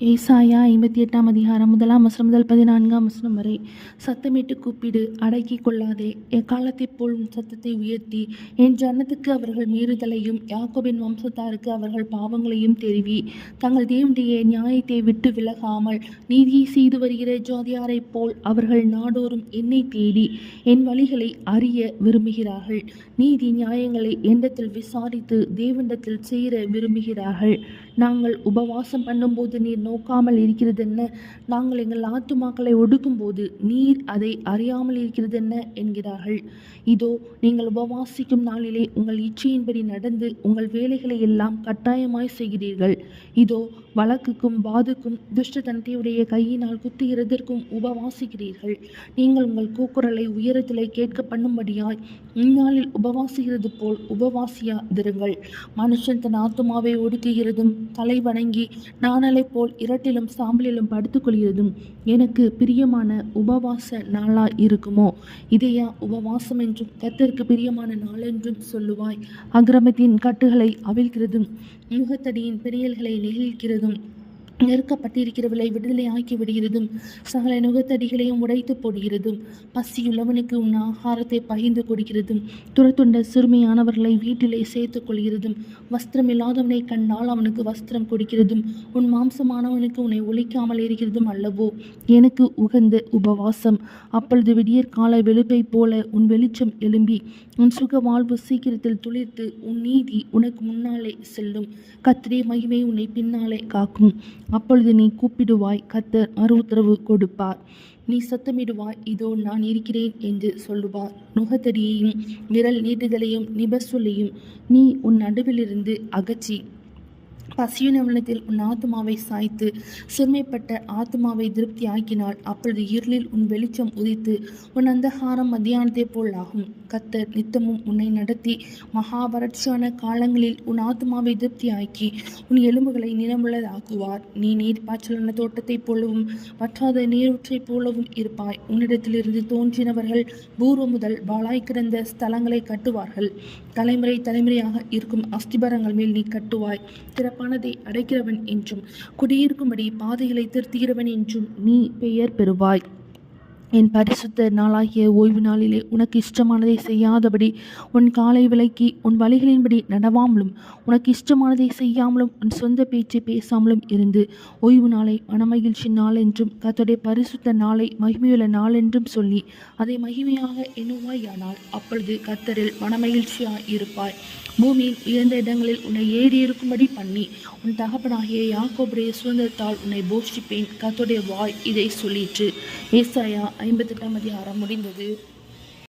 ஏசாயா ஐம்பத்தி எட்டாம் அதிகாரம் முதலாம் வசனம் முதல் பதினான்காம் வசனம் வரை சத்தமிட்டு கூப்பிடு அடக்கி கொள்ளாதே. எக்காலத்தைப் போல் சத்தத்தை உயர்த்தி என் ஜனத்துக்கு அவர்கள் மீறுதலையும் யாக்கோபின் வம்சத்தாருக்கு அவர்கள் பாவங்களையும் தெரிவி. தங்கள் தேவனுடைய நியாயத்தை விட்டு விலகாமல் நீதியை செய்து வருகிற ஜோதியாரைப் போல் அவர்கள் நாடோறும் என்னை தேடி என் வழிகளை அறிய விரும்புகிறார்கள். நீதி நியாயங்களை என்னிடத்தில் விசாரித்து தேவனிடத்தில் சேர விரும்புகிறார்கள். நாங்கள் உபவாசம் பண்ணும்போது நீர் நோக்காமல் இருக்கிறதென்ன? நாங்கள் எங்கள் ஆத்துமாக்களை ஒடுக்கும்போது நீர் அதை அறியாமல் இருக்கிறதென்ன? என்கிறார்கள். இதோ நீங்கள் உபவாசிக்கும் நாளிலே உங்கள் இச்சையின்படி நடந்து உங்கள் வேலைகளை எல்லாம் கட்டாயமாய் செய்கிறீர்கள். இதோ வழக்குக்கும் வாதுக்கும் துஷ்டதனத்தையுடைய கையினால் குத்துகிறதற்கும் உபவாசிக்கிறீர்கள். நீங்கள் உங்கள் கூக்குரலை உயரத்திலே கேட்க பண்ணும்படியாய் இந்நாளில் உபவாசிக்கிறது போல் உபவாசியாதிருங்கள். மனுஷன் தன் ஆத்துமாவை ஒடுக்குகிறதும் தலை வணங்கி நாணலை போல் இரட்டிலும் சாம்பலிலும் படுத்துக்கொள்கிறதும் எனக்கு பிரியமான உபவாச நாளாக இருக்குமோ? இதையா உபவாசம் என்றும் கத்தருக்கு பிரியமான நாளென்றும் சொல்லுவாய். அக்கிரமத்தின் கட்டுகளை அவிழ்கிறதும் முகத்தடியின் பெரியல்களை நெகிழ்கிறதும் நெருக்கப்பட்டிருக்கிறவளை விடுதலை ஆக்கி விடுகிறதும் சகல நுகத்தடிகளையும் உடைத்து போடுகிறதும் பசியுள்ளவனுக்கு உன் ஆகாரத்தை பகிர்ந்து கொடுக்கிறதும் துரத்துண்ட சிறுமியானவர்களை வீட்டிலே சேர்த்துக் கொள்கிறதும் வஸ்திரம் இல்லாதவனை கண்டால் அவனுக்கு வஸ்திரம் கொடுக்கிறதும் உன் மாம்சமானவனுக்கு உன்னை ஒழிக்காமல் இருக்கிறதும் அல்லவோ? எனக்கு உகந்த உபவாசம். அப்பொழுது விடியற் கால வெளுப்பை போல உன் வெளிச்சம் எழும்பி உன் சுக வாழ்வு சீக்கிரத்தில் துளிர்த்து உன் நீதி உனக்கு முன்னாலே செல்லும். கத்திரே மகிமை உன்னை பின்னாலே காக்கும். அப்பொழுது நீ கூப்பிடுவாய் கத்தர் மறு உத்தரவு கொடுப்பார். நீ சத்தமிடுவாய் இதோ நான் இருக்கிறேன் என்று சொல்லுவார். நுகத்தடியையும் விரல் நீட்டுதலையும் நிபசொல்லையும் நீ உன் நடுவிலிருந்து அகற்றி பசியுணவனத்தில் உன் ஆத்மாவை சாய்த்து சிறுமைப்பட்ட ஆத்மாவை திருப்தி ஆக்கினால் அப்பொழுது இருளில் உன் வெளிச்சம் உதித்து உன் அந்தகாரம் மத்தியானத்தைப் போல் ஆகும். கத்தர் நித்தமும் உன்னை நடத்தி மகா வறட்சியான காலங்களில் உன் ஆத்மாவை திருப்தி ஆக்கி உன் எலும்புகளை நிலமுள்ளதாக்குவார். நீ நீர் பாய்ச்சலான தோட்டத்தைப் போலவும் வற்றாத நீரூற்றைப் போலவும் இருப்பாய். உன்னிடத்திலிருந்து தோன்றினவர்கள் பூர்வம் முதல் பாலாய் கிடந்த ஸ்தலங்களை கட்டுவார்கள். தலைமுறை தலைமுறையாக இருக்கும் அஸ்திபரங்கள் மேல் நீ கட்டுவாய். மனதை அடைக்கிறவன் என்றும் குடியிருக்கும்படி பாதைகளை திருத்துகிறவன் என்றும் நீ பெயர் பெறுவாய். என் பரிசுத்த நாளாகிய ஓய்வு நாளிலே உனக்கு இஷ்டமானதை செய்யாதபடி உன் காலை விலக்கி உன் வழிகளின்படி நடவாமலும் உனக்கு இஷ்டமானதை செய்யாமலும் உன் சொந்த பேச்சை பேசாமலும் இருந்து ஓய்வு நாளை மனமகிழ்ச்சி நாள் என்றும் கத்தோடைய பரிசுத்த நாளை மகிமையுள்ள நாள் என்றும் சொல்லி அதை மகிமையாக எண்ணுவாயானால் அப்பொழுது கத்தரில் மனமகிழ்ச்சியாய் இருப்பாய். பூமியின் உயர்ந்த இடங்களில் உன்னை ஏறி இருக்கும்படி பண்ணி உன் தகப்பனாகிய யாக்கோபுடைய சுதந்திரத்தால் உன்னை போஷிப்பேன். கத்தோடைய வாய் இதை சொல்லிற்று. ஏசாயா ஐம்பத்தெட்டாம் அதிகாரம் முடிந்தது.